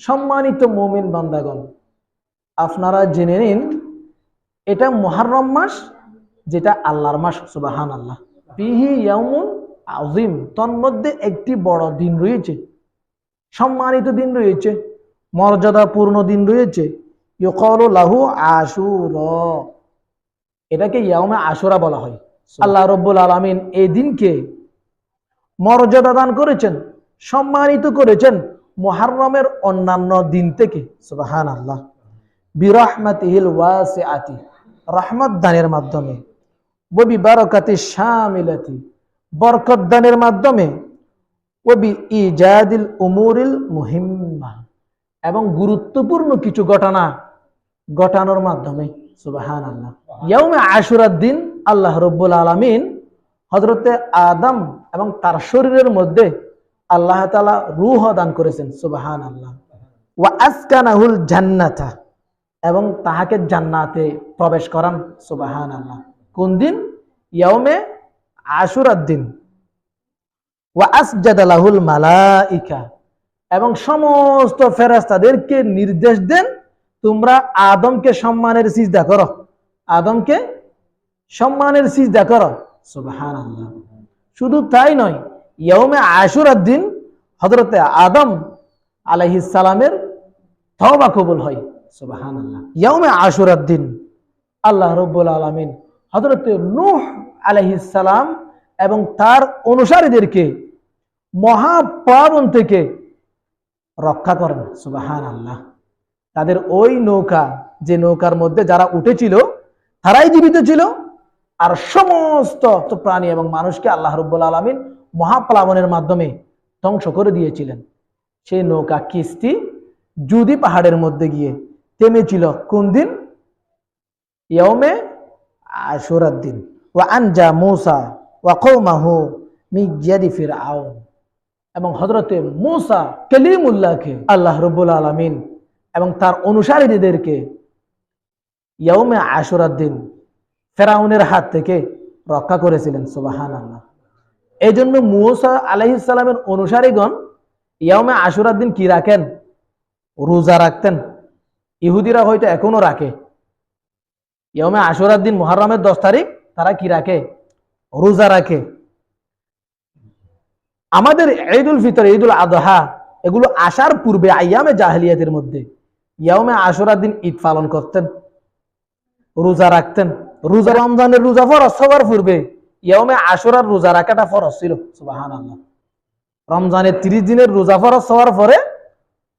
সম্মানিত মমিন বান্দাগণ আপনারা জেনে নিন এটা মহারম মাস যেটা আল্লাহর মাস সুবাহান আল্লাহ বিহি ইয়ামুন আজিম তন্মধ্যে একটি বড় দিন রয়েছে। সম্মানিত দিন রয়েছে মর্যাদাপূর্ণ দিন রয়েছে। ইউকল লাহু আশুর। এটাকে ইয়ামে আশুরা বলা হয়। আল্লাহ রব্বুল আলমিন এই দিনকে মর্যাদা দান করেছেন সম্মানিত করেছেন। মোহাররমের অন্যান্য দিন থেকে সুবাহান আল্লাহ বিরহমাতিহিল ওয়াসিআতি, রহমত দানের মাধ্যমে ববি বারকাতি শামিলাতি, বরকত দানের মাধ্যমে, ওবি ইজাদিল উমুরিল মুহিম্মা, এবং গুরুত্বপূর্ণ কিছু ঘটনা ঘটানোর মাধ্যমে সুবাহান আল্লাহ ইয়াউমে আশুরার দিন আল্লাহ রব্বুল আলমিন হজরতে আদম এবং তার শরীরের মধ্যে আল্লাহ তালা রুহ দান করেছেন সুবাহান আল্লাহ ওয়া আসকানাহুল জান্নাতা, এবং তাহাকে জান্নাতে প্রবেশ করান সুবাহান আল্লাহ কোন দিন? ইয়াউমে আশুরার দিন। ওয়া আসজাদালাহুল মালাইকা, এবং সমস্ত ফেরাস্তাদেরকে নির্দেশ দেন, তোমরা আদমকে সম্মানের সিজদা করো। আদমকে সম্মানের সিজদা করো সুবাহান আল্লাহ শুধু তাই নয় ইয়মে আশুরার দিন হজরতে আদম সালামের তওবা কবুল হয়। সুবাহান আল্লাহ ইয়মে আশুরার দিন, আল্লাহ রব্বুল আলমিন হজরতে নূহ সালাম এবং তার অনুসারীদেরকে মহাপ্লাবন থেকে রক্ষা করেন। সুবাহান আল্লাহ তাদের ওই নৌকা, যে নৌকার মধ্যে যারা উঠেছিল, তারাই জীবিত ছিল। আর সমস্ত প্রাণী এবং মানুষকে আল্লাহ রব্বুল আলমিন মহাপ্লাবনের মাধ্যমে ধ্বংস করে দিয়েছিলেন। সেই নৌকা, কিস্তি জুদি পাহাড়ের মধ্যে গিয়ে থেমেছিল কোন দিন ইয়মে আশুরার দিন ওয়া আনজা মৌসা ওয়া কৌমাহু মিজিয়াদি ফির আউন এবং হজরতে মৌসা কলিমুল্লাহকে আল্লাহ রব্বুল আলমিন এবং তার অনুসারীদেরকে ইয়মে আশুরার দিন ফেরাউনের হাত থেকে রক্ষা করেছিলেন। সুবাহান আল্লাহ এই জন্য মুসা আলহিসাল্লামের অনুসারীগণ ইয়মে আশুরার দিন কি রাখেন? রোজা রাখতেন। ইহুদিরা হয়তো এখনও রাখে। ইয়মে আশুরার দিন মহারমের দশ তারিখ তারা কি রাখে? রোজা রাখে। আমাদের ঈদুল ফিতর, ঈদুল আদহা এগুলো আসার পূর্বে আয়ামে জাহলিয়াতের মধ্যে ইয়ামে আশুরার দিন ঈদ পালন করতেন। রোজা রাখতেন। রোজা রমজানের রোজা ফরজ সবার পূর্বে। ইয়ামে আশুরার রোজা রাখাটা ফরজ ছিল সুবাহান আল্লাহ রমজানের তিরিশ দিনের রোজা ফরজ হওয়ার পরে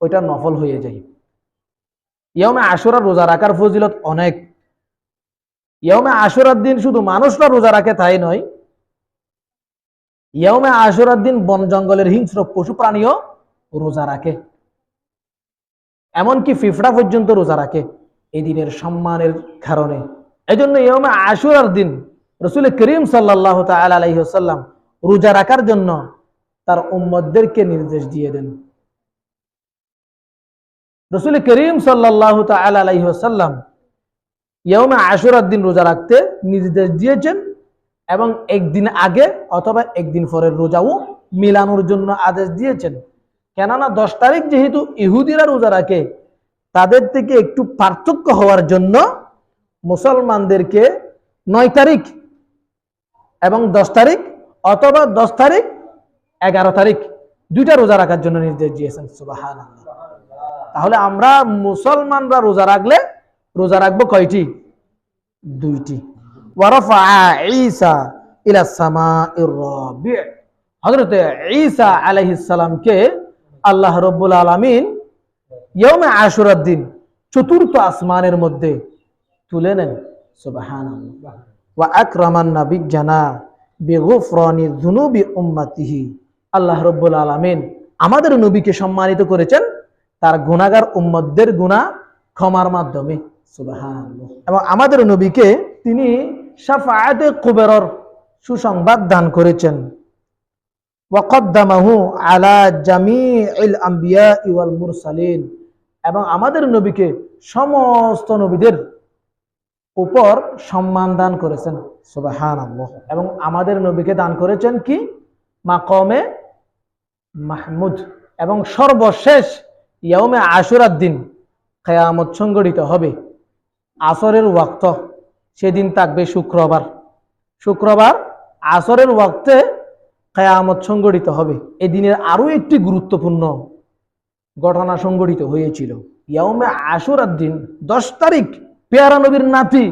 ওইটা নফল হয়ে যায়। ইয়ামে আশুরার রোজা রাখার ফজিলত অনেক। ইয়ামে আশুরার দিন শুধু মানুষরা রোজা রাখে তাই নয় ইয়ামে আশুরার দিন বন জঙ্গলের হিংস্র পশু প্রাণীও রোজা রাখে। এমনকি ফিফড়া পর্যন্ত রোজা রাখে এই দিনের সম্মানের কারণে। এই জন্য ইয়মে আশুরার দিন রসুল করিম সাল্লাহ আলাইসাল্লাম রোজা রাখার জন্য তার উম্মদদেরকে নির্দেশ দিয়ে দেন। রসুল করিম সাল্লাহ আলাইসাল্লাম ইয়মে আশুরার দিন রোজা রাখতে নির্দেশ দিয়েছেন এবং একদিন আগে অথবা একদিন পরের রোজাও মিলানোর জন্য আদেশ দিয়েছেন। কেননা দশ তারিখ যেহেতু ইহুদিরা রোজা রাখে, তাদের থেকে একটু পার্থক্য হওয়ার জন্য মুসলমানদেরকে নয় তারিখ এবং দশ তারিখ অথবা দশ তারিখ এগারো তারিখ। দুইটা রোজা রাখার জন্য নির্দেশ দিয়েছেন সুবাহান তাহলে আমরা মুসলমানরা রোজা রাখলে রোজা রাখব কয়টি? দুইটি। আল্লাহ রব্বুল আলমিন ইয়মে দিন চতুর্থ আসমানের মধ্যে তুলে নেন সুবাহান ওয়া উম্মাতিহি। আল্লাহ রব্বুল আলামিন আমাদের নবীকে সম্মানিত করেছেন, তার গুনাহগার উম্মতদের গুনাহ ক্ষমার মাধ্যমে। এবং আমাদের নবীকে তিনি শাফায়াতে কুবেরর সুসংবাদ দান করেছেন। আলা জামিউল আম্বিয়া এবং আমাদের নবীকে সমস্ত নবীদের উপর সম্মান দান করেছেন। সুবাহান এবং আমাদের নবীকে দান করেছেন কি? মাকমে মাহমুদ। এবং সর্বশেষ ইয়াউমে আশুরার দিন খেয়ামত সংগঠিত হবে। আসরের ওয়াক্ত। সেদিন থাকবে শুক্রবার। শুক্রবার আসরের ওয়াক্তে খেয়ামত সংগঠিত হবে। এদিনের আরও একটি গুরুত্বপূর্ণ ঘটনা সংগঠিত হয়েছিল। ইয়াউমে আশুরার দিন, দশ তারিখ পেয়ারা নবীর নাতি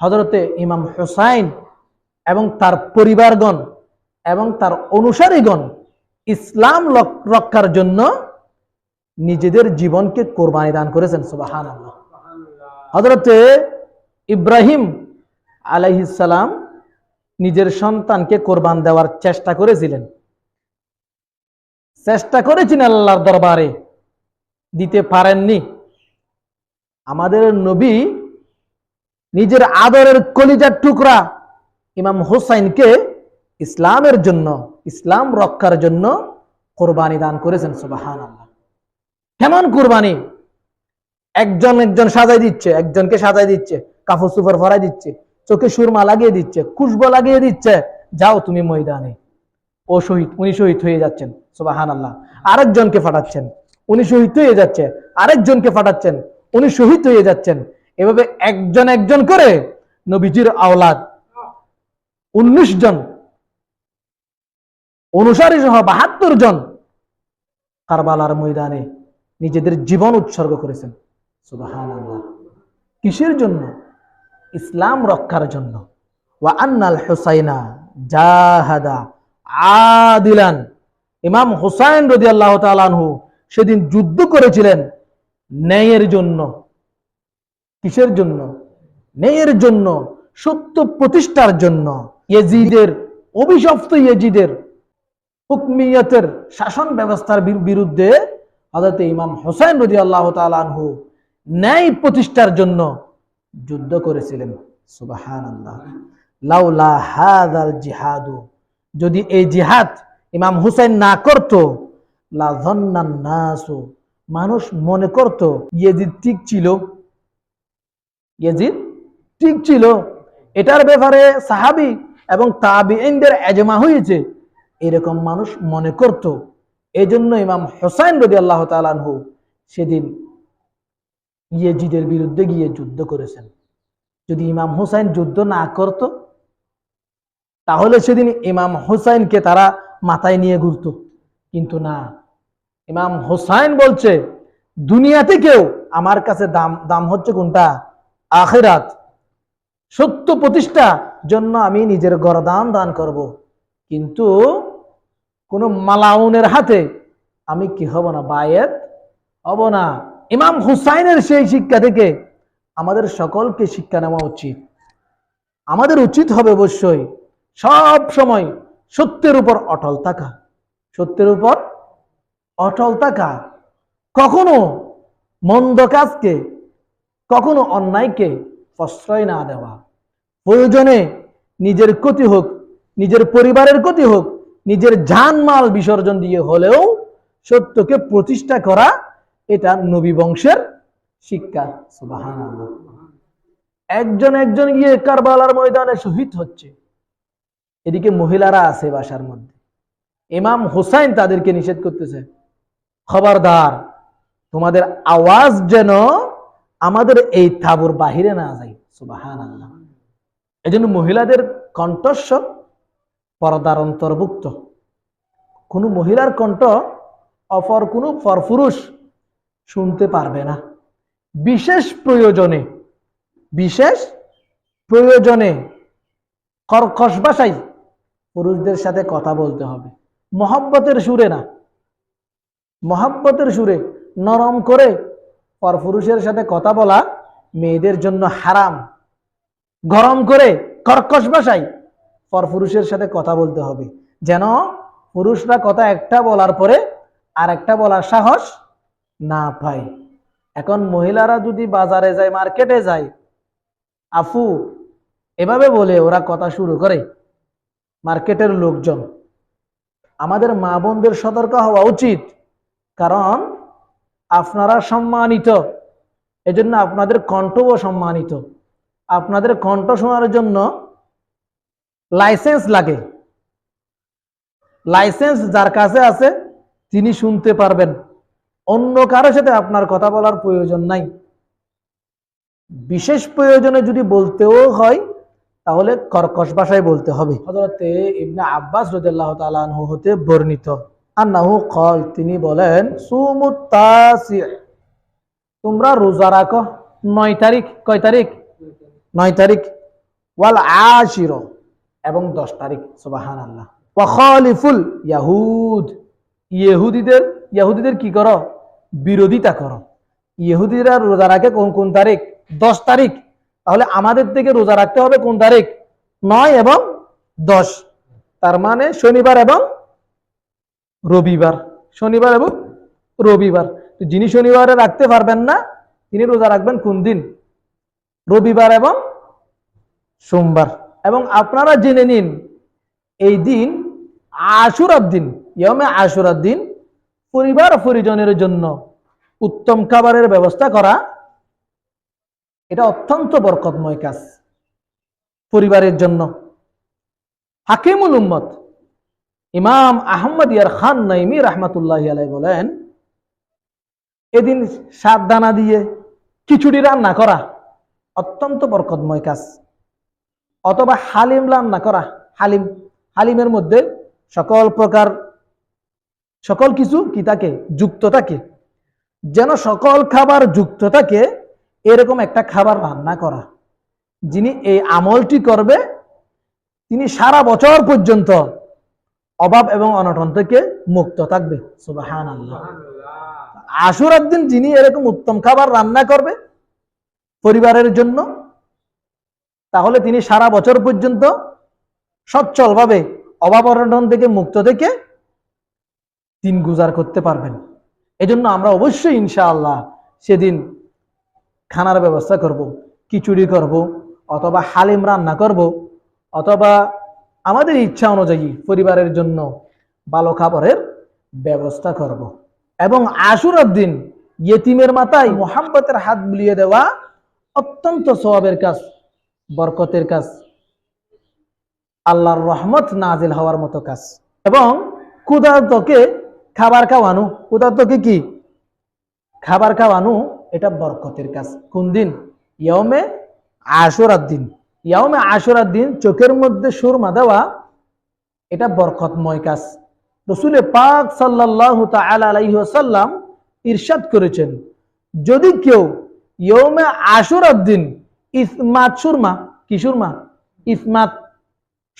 হজরতে ইমাম হোসাইন এবং তার পরিবারগণ এবং তার অনুসারীগণ ইসলাম রক্ষার জন্য নিজেদের জীবনকে কোরবানি দান করেছেন সুবাহান হজরতে ইব্রাহিম আলাইহিসালাম নিজের সন্তানকে কোরবান দেওয়ার চেষ্টা করেছিলেন। চেষ্টা করেছেন আল্লাহর দরবারে, দিতে পারেননি। আমাদের নবী নিজের আদরের কলিজার টুকরা ইমাম হোসাইনকে ইসলামের জন্য, ইসলাম রক্ষার জন্য কোরবানি দান করেছেন সুবাহান আল্লাহ কেমন কোরবানি? একজন একজন সাজাই দিচ্ছে, একজনকে সাজাই দিচ্ছে কাপড় সুপর ভরাই দিচ্ছে, চোখে সুরমা লাগিয়ে দিচ্ছে, খুশবো লাগিয়ে দিচ্ছে, যাও তুমি ময়দানে। ও শহীদ, উনি শহীদ হয়ে যাচ্ছেন সুবাহান আল্লাহ আরেকজনকে ফাটাচ্ছেন উনি শহীদ হয়ে যাচ্ছে, আরেকজনকে ফাটাচ্ছেন উনি শহীদ হয়ে যাচ্ছেন। এভাবে একজন একজন করে নবীজির আওলাদ উনিশ জন, অনুসারী সহ বাহাত্তর জন কারবালার ময়দানে নিজেদের জীবন উৎসর্গ করেছেন। কিসের জন্য? ইসলাম রক্ষার জন্য। ওয়া আন্নাল হুসাইনা জাহাদা আদিলান। ইমাম হুসাইন রদি আল্লাহ তালানহু সেদিন যুদ্ধ করেছিলেন ন্যায়ের জন্য। কিসের জন্য? ন্যায়ের জন্য, সত্য প্রতিষ্ঠার জন্য। ইয়েজিদের, অভিশপ্ত ইয়েজিদের, হুকমিয়তের শাসন ব্যবস্থার বিরুদ্ধে হজরত ইমাম হোসেন রদি আল্লাহ তালানহু ন্যায় প্রতিষ্ঠার জন্য যুদ্ধ করেছিলেন। সুবাহান আল্লাহ লাউলা হাদাল জিহাদু। যদি এই জিহাদ ইমাম হুসাইন না করত, লা নাসু। মানুষ মনে করত, ইয়েজিদ ঠিক ছিল। ইয়েজিদ? ঠিক ছিল। এটার ব্যাপারে সাহাবি এবং তাবিইনদের এজমা হয়েছে। এরকম মানুষ মনে করত। এজন্য ইমাম হোসাইন রদি আল্লাহ তালানহু সেদিন ইয়েজিদের বিরুদ্ধে গিয়ে যুদ্ধ করেছেন। যদি ইমাম হুসাইন যুদ্ধ না করত, তাহলে সেদিন ইমাম হুসাইনকে তারা মাথায় নিয়ে ঘুরত। কিন্তু না, ইমাম হুসাইন বলছে, দুনিয়াতে কেউ আমার কাছে দাম দাম হচ্ছে কোনটা? আখেরাত। সত্য প্রতিষ্ঠা জন্য আমি নিজের গরদান দান করব। কিন্তু কোন মালাউনের হাতে আমি কি হব না? বায়েত হব না। ইমাম হুসাইনের সেই শিক্ষা থেকে আমাদের সকলকে শিক্ষা নেওয়া উচিত। আমাদের উচিত হবে অবশ্যই সব সময় সত্যের উপর অটল থাকা। সত্যের উপর অটল থাকা। কখনো মন্দ কাজকে কখনো অন্যায়কে প্রশ্রয় না দেওয়া। প্রয়োজনে নিজের ক্ষতি হোক, নিজের পরিবারের ক্ষতি হোক, নিজের জানমাল বিসর্জন দিয়ে হলেও সত্যকে প্রতিষ্ঠা করা এটা নবী বংশের শিক্ষা। একজন একজন গিয়ে কারবালার ময়দানে শহীদ হচ্ছে। এদিকে মহিলারা আছে বাসার মধ্যে। ইমাম হোসাইন তাদেরকে নিষেধ করতেছে, খবরদার, তোমাদের আওয়াজ যেন আমাদের এই তাবুর বাহিরে না যায় সুবাহান আল্লাহ এই জন্য মহিলাদের কণ্ঠস্বর পর্দার অন্তর্ভুক্ত। কোনো মহিলার কণ্ঠ অপর কোনো পরপুরুষ শুনতে পারবে না। বিশেষ প্রয়োজনে বিশেষ প্রয়োজনে কর্কশ ভাষায় পুরুষদের সাথে কথা বলতে হবে। মহব্বতের সুরে না। মহাব্বতের সুরে নরম করে পরপুরুষের সাথে কথা বলা মেয়েদের জন্য হারাম। গরম করে কর্কশ ভাষায় পরপুরুষের সাথে কথা বলতে হবে। যেন পুরুষরা কথা একটা বলার পরে আর একটা বলার সাহস না পায়। এখন মহিলারা যদি বাজারে যায়, মার্কেটে যায়, আফু, এভাবে বলে ওরা কথা শুরু করে মার্কেটের লোকজন। আমাদের মা বোনদের সতর্ক হওয়া উচিত। কারণ আপনারা সম্মানিত। এজন্য আপনাদের কণ্ঠও সম্মানিত। আপনাদের কণ্ঠ শোনার জন্য লাইসেন্স লাগে। লাইসেন্স যার কাছে আছে, তিনি শুনতে পারবেন। অন্য কারোর সাথে আপনার কথা বলার প্রয়োজন নাই। বিশেষ প্রয়োজনে যদি বলতেও হয়, তাহলে কর্কশ ভাষায় বলতে হবে। হজরতে ইবনে আব্বাস রদিয়াল্লাহ তালানহু হতে বর্ণিত। আন্নাহু কল তিনি বলেন তোমরা রোজা রাখো নয় তারিখ, কয় তারিখ? নয় তারিখ। ওয়াল আশির, এবং দশ তারিখ সুবাহান আল্লাহ ইয়াহুদ। ইহুদিদের ইহুদিদের কি করো? বিরোধিতা করো। ইহুদিরা রোজা রাখে কোন কোন তারিখ? দশ তারিখ। তাহলে আমাদের থেকে রোজা রাখতে হবে কোন তারিখ? নয় এবং দশ। তার মানে শনিবার এবং রবিবার, শনিবার এবং রবিবার। যিনি শনিবারে রাখতে পারবেন না, তিনি রোজা রাখবেন কোন দিন? রবিবার এবং সোমবার। এবং আপনারা জেনে নিন, এই দিন আশুরার দিন ইয়মে আশুরার দিন পরিবার পরিজনের জন্য উত্তম খাবারের ব্যবস্থা করা, এটা অত্যন্ত বরকতময় কাজ পরিবারের জন্য। হাকিমুল উম্মত ইমাম আহমদ ইয়ার খান নাইমি রহমাতুল্লাহ আলাই বলেন, এদিন সাত দানা দিয়ে খিচুড়ি রান্না করা অত্যন্ত বরকতময় কাজ। অথবা হালিম রান্না করা, হালিম, হালিমের মধ্যে সকল প্রকার, সকল কিছু কি থাকে? যুক্ত থাকে। যেন সকল খাবার যুক্ত থাকে, এরকম একটা খাবার রান্না করা। যিনি এই আমলটি করবে, তিনি সারা বছর পর্যন্ত অভাব এবং অনটন থেকে মুক্ত থাকবে। সুবাহান আল্লাহ আশুরার যিনি এরকম উত্তম খাবার রান্না করবে পরিবারের জন্য, তাহলে তিনি সারা বছর পর্যন্ত সচ্ছলভাবে অভাব অনটন থেকে মুক্ত থেকে দিন গুজার করতে পারবেন। এজন্য আমরা অবশ্যই ইনশাআল্লাহ সেদিন খানার ব্যবস্থা করব, খিচুড়ি করব, অথবা হালিম রান্না করব, অথবা আমাদের ইচ্ছা অনুযায়ী পরিবারের জন্য ভালো খাবারের ব্যবস্থা করব। এবং আশুরার দিন ইয়েতিমের মাথায় মোহাম্মতের হাত বুলিয়ে দেওয়া অত্যন্ত সবাবের কাজ, বরকতের কাজ, আল্লাহর রহমত নাজিল হওয়ার মতো কাজ। এবং ক্ষুধার্তকে খাবার খাওয়ানো, ক্ষুধার্তকে কি? খাবার খাওয়ানো, এটা বরকতের কাজ। কোন দিন? ইয়মে আশুরার দিন। ইয়মে আশুরার দিন চোখের মধ্যে সুরমা দেওয়া, এটা বরকতময় কাজ। রসুলে পাক সাল্লাহ আলাইসাল্লাম ইরশাদ করেছেন, যদি কেউ ইয়মে আশুরার দিন ইসমাত সুরমা, কি সুরমা? ইসমাত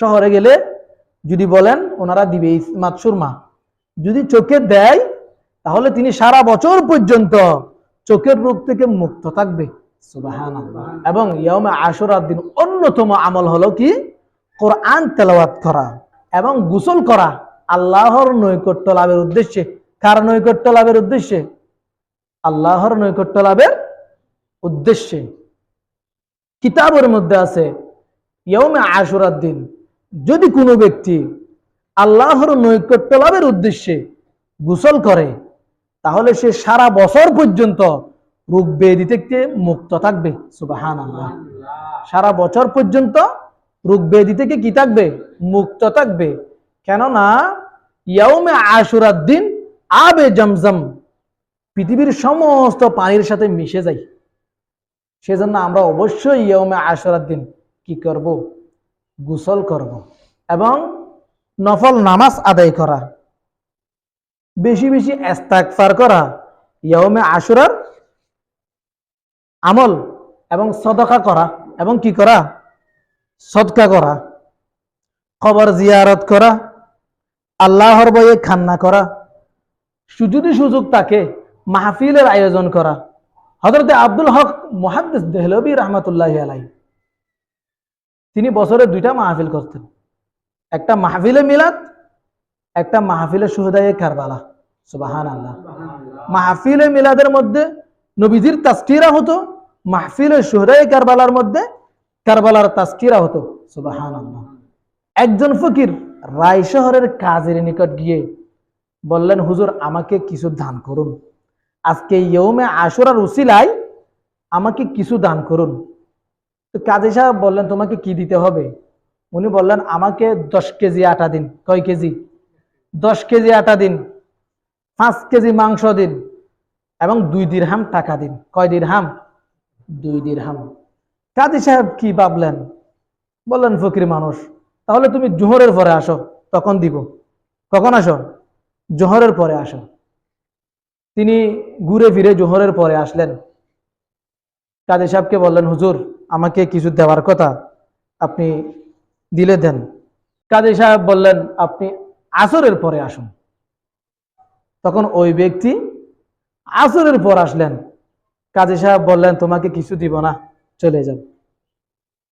শহরে গেলে যদি বলেন ওনারা দিবে ইসমাত সুরমা। যদি চোখে দেয়, তাহলে তিনি সারা বছর পর্যন্ত চোখের রোগ থেকে মুক্ত থাকবে। এবং ইয়মে আশুরার দিন অন্যতম আমল হলো কি? কোরআন তেলাওয়াত করা এবং গোসল করা আল্লাহর নৈকট্য লাভের উদ্দেশ্যে। কার নৈকট্য লাভের উদ্দেশ্যে? আল্লাহর নৈকট্য লাভের উদ্দেশ্যে। কিতাবের মধ্যে আছে ইয়মে আশুরার দিন যদি কোনো ব্যক্তি আল্লাহর নৈকট্য লাভের উদ্দেশ্যে গোসল করে, তাহলে সে সারা বছর পর্যন্ত রোগ ব্যাধি থেকে মুক্ত থাকবে সুবাহান সারা বছর পর্যন্ত রোগ ব্যাধি থেকে কি থাকবে? মুক্ত থাকবে। কেননা, ইয়াউমে আশুরার দিন আবে জমজম, পৃথিবীর সমস্ত পানির সাথে মিশে যায়। সেজন্য আমরা অবশ্যই ইয়মে আশুরার দিন কি করব? গোসল করব এবং নফল নামাজ আদায় করা। বেশি বেশি এস্তাকফার করা ইয়মে আশুরার আমল এবং সদকা করা এবং কি করা? সদকা করা। খবর জিয়ারত করা। আল্লাহর বইয়ে খান্না করা। যদি সুযোগ তাকে মাহফিলের আয়োজন করা। হজরত আব্দুল হক মোহাদ্দিস দেহলবী রহমতুল্লাহ আলাই তিনি বছরে দুইটা মাহফিল করতেন। একটা মাহফিলে মিলাদ, একটা মাহফিলে সুহদায়ে কারবালা। সুবাহান আল্লাহ মাহফিলে মিলাদের মধ্যে নবীজির তাস্কিরা হতো, মাহফিলে সুহদায়ে কারবালার মধ্যে কারবালার তাস্কিরা হতো একজন ফকির রায় শহরের কাজের নিকট গিয়ে বললেন, হুজুর, আমাকে কিছু দান করুন। আজকে ইয়মে আশুরার উসিলায় আমাকে কিছু দান করুন। তো কাজী সাহেব বললেন, তোমাকে কি দিতে হবে? উনি বললেন, আমাকে দশ কেজি আটা দিন। কয় কেজি? দশ কেজি আটা দিন, পাঁচ কেজি মাংস দিন। এবং দুই দিরহাম টাকা দিন। কয় দিরহাম? দুই দিরহাম। কাজী সাহেব কি ভাবলেন? বললেন, ফকির মানুষ, তাহলে তুমি জোহরের পরে আসো, তখন দিব। কখন আসো? জোহরের পরে আসো। তিনি ঘুরে ফিরে জোহরের পরে আসলেন। কাজী সাহেবকে বললেন, হুজুর, আমাকে কিছু দেওয়ার কথা আপনি দিলে দেন। কাজী সাহেব বললেন, আপনি আসরের পরে আসুন। তখন ওই ব্যক্তি আসরের পর আসলেন। কাজী সাহেব বললেন, তোমাকে কিছু দিব না, চলে যাও।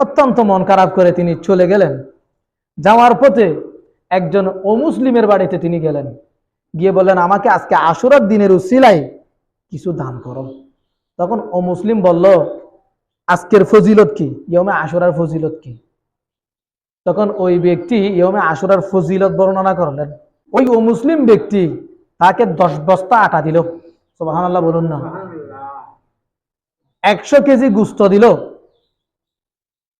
অত্যন্ত মন খারাপ করে তিনি চলে গেলেন। যাওয়ার পথে একজন অমুসলিমের বাড়িতে তিনি গেলেন। গিয়ে বললেন, আমাকে আজকে আশুরার দিনের উসিলাই কিছু দান করো। তখন অমুসলিম বলল, আজকের ফজিলত কি? ইয়মে আশুরার ফজিলত কি? তখন ওই ব্যক্তি ইয়মে আশুরার ফজিলত বর্ণনা করলেন। ওই অমুসলিম ব্যক্তি তাকে দশ বস্তা আটা দিল। সুবহানাল্লাহ বলুন না। একশো কেজি গুস্ত দিল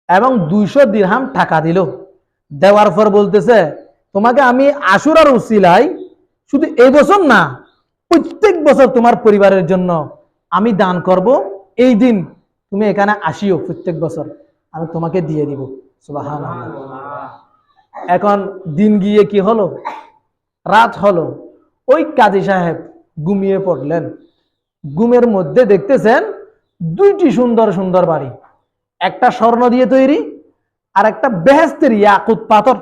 এবং দুইশো দিরহাম টাকা দিল। দেওয়ার পর বলতেছে তোমাকে আমি আশুরার উসিলাই শুধু এই বছর না প্রত্যেক বছর তোমার পরিবারের জন্য আমি দান করব। এই দিন তুমি এখানে আসিও প্রত্যেক বছর আমি তোমাকে দিয়ে দিব। সুবাহান এখন দিন গিয়ে কি হলো? রাত হলো। ওই কাজী সাহেব ঘুমিয়ে পড়লেন। ঘুমের মধ্যে দেখতেছেন দুইটি সুন্দর সুন্দর বাড়ি। একটা স্বর্ণ দিয়ে তৈরি আর একটা বেহেস্তের ইয়াকুত পাথর।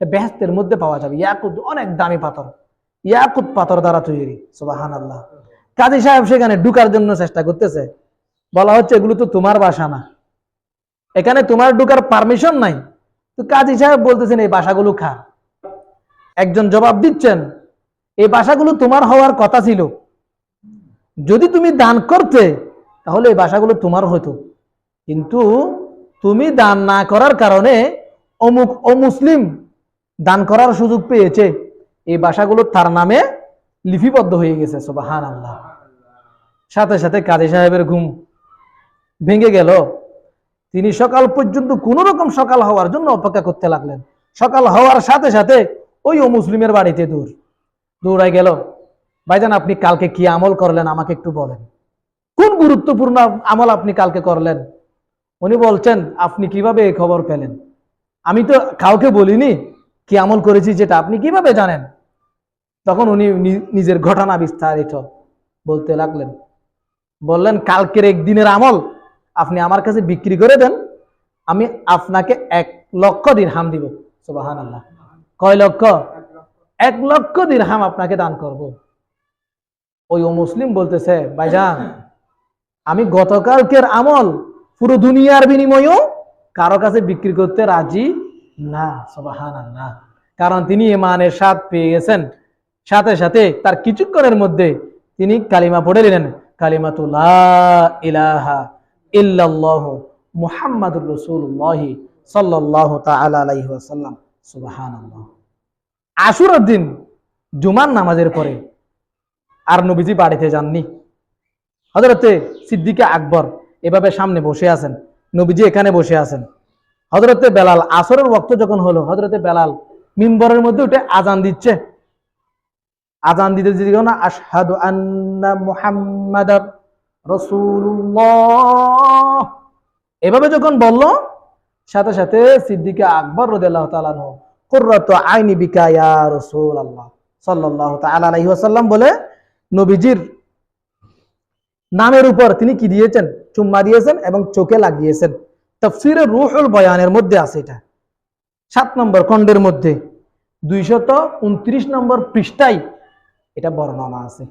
বেহেস্তের মধ্যে পাওয়া যাবে। ইয়াকুত অনেক দামি পাথর। ইয়াকুত পাথর দ্বারা তৈরি। সুবাহান আল্লাহ কাজী সাহেব সেখানে ঢুকার জন্য চেষ্টা করতেছে। বলা হচ্ছে, এগুলো তো তোমার বাসা না। এখানে তোমার ঢুকার পারমিশন নাই। তো কাজী সাহেব বলতেছেন, এই বাসাগুলো খা একজন জবাব দিচ্ছেন এই বাসাগুলো তোমার হওয়ার কথা ছিল। যদি তুমি দান করতে, তাহলে এই বাসাগুলো তোমার হতো। কিন্তু তুমি দান না করার কারণে অমুক অমুসলিম দান করার সুযোগ পেয়েছে। এই বাসাগুলো তার নামে লিপিবদ্ধ হয়ে গেছে সোবাহান আল্লাহ সাথে সাথে কাজী সাহেবের ঘুম ভেঙে গেল। তিনি সকাল পর্যন্ত কোন রকম সকাল হওয়ার জন্য অপেক্ষা করতে লাগলেন। সকাল হওয়ার সাথে সাথে ওই অমুসলিমের বাড়িতে দূর। দৌড়াই গেল। ভাইজান, আপনি কালকে কি আমল করলেন? আমাকে একটু বলেন। কোন গুরুত্বপূর্ণ আমল আপনি কালকে করলেন? উনি বলছেন, আপনি কীভাবে এই খবর পেলেন? আমি তো কাউকে বলিনি কি আমল করেছি যেটা। আপনি কীভাবে জানেন? তখন উনি নিজের ঘটনা বিস্তারিত বলতে লাগলেন। বললেন, কালকের একদিনের আমল আপনি আমার কাছে বিক্রি করে দেন, আমি আপনাকে এক লক্ষ দিন হাম দিব। সুবাহান আল্লাহ কয় লক্ষ? এক লক্ষ দিন হাম আপনাকে দান করব। ওই ও মুসলিম বলতেছে, ভাইজান, আমি গতকালকের আমল পুরো দুনিয়ার বিনিময়েও কারও কাছে বিক্রি করতে রাজি না সবাহান না কারণ তিনি ইমানের স্বাদ পেয়ে গেছেন। সাথে সাথে তার কিছুক্ষণের মধ্যে তিনি কালিমা পড়ে নিলেন কালিমাতুল্লাহ ইলাহা ইল্লাল্লাহ মুহাম্মাদুর রাসূলুল্লাহ সাল্লাল্লাহু তাআলা আলাইহি ওয়াসাল্লাম। আশুরার দিন জুমার নামাজের পরে আর নবীজি বাড়িতে যাননি। হজরতে সিদ্দিকে আকবর এভাবে সামনে বসে আছেন, নবীজি এখানে বসে আছেন। হজরতে বেলাল আসরের ওয়াক্ত যখন হলো হজরতে বেলাল মিম্বরের মধ্যে উঠে আজান দিচ্ছে। আজান দিতে দিতে না আশহাদু আন্না রাসূলুল্লাহ। এভাবে যখন বলল, সাথে সাথে সিদ্দিকে আকবর তাআলা আনহু নামের উপর তিনি কি দিয়েছেন? চুম্মা দিয়েছেন এবং চোখে লাগিয়েছেন। তফসিরে রুহুল বয়ানের মধ্যে আছে এটা। সাত নম্বর খণ্ডের মধ্যে। দুইশত উনত্রিশ নম্বর পৃষ্ঠায় এটা বর্ণনা আছে।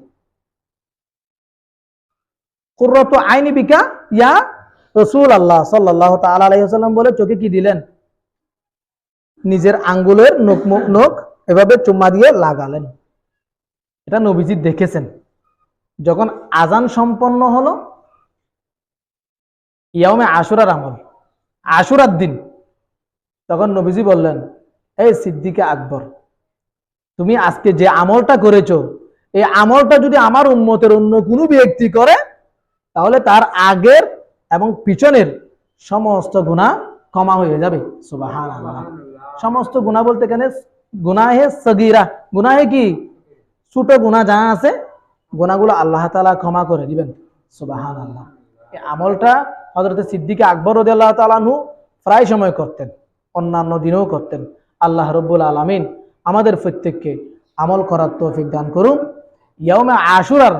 কুর্রত আইনি বিকা ইয়া রসুল আল্লাহ সাল্লাহ তাল্লাম বলে চোখে কি দিলেন? নিজের আঙ্গুলের নখ নখ এভাবে চুম্মা দিয়ে লাগালেন। এটা নবীজি দেখেছেন। যখন আজান সম্পন্ন হলো ইয়ামে আশুরার আমল, আশুরার দিন, তখন নবীজি বললেন, এই সিদ্দিকে আকবর, তুমি আজকে যে আমলটা করেছ, এই আমলটা যদি আমার উন্মতের অন্য কোনো ব্যক্তি করে, তাহলে তার আগের এবং পিছনের সমস্ত গুণা ক্ষমা হয়ে যাবে। সুবাহান সমস্ত গুণা বলতে কেন? গুনাহে সগিরা। গুনাহে কি? ছোট গুণা যা আছে গোনাগুলো আল্লাহ তালা ক্ষমা করে দিবেন। সুবাহান আল্লাহ এই আমলটা হজরত সিদ্দিকে আকবর আল্লাহ তালানহু প্রায় সময় করতেন, অন্যান্য দিনেও করতেন। আল্লাহ রব্বুল আলমিন আমাদের প্রত্যেককে আমল করার তৌফিক দান করুন। ইয়মে আশুরার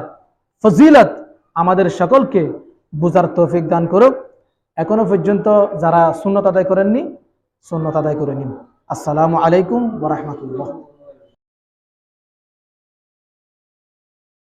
ফজিলত আমাদের সকলকে বুঝার তৌফিক দান করুক। এখনও পর্যন্ত যারা সুন্নত আদায় করেননি সুন্নত আদায় করে নিন। আসসালামু আলাইকুম ওরহমতুল্লাহ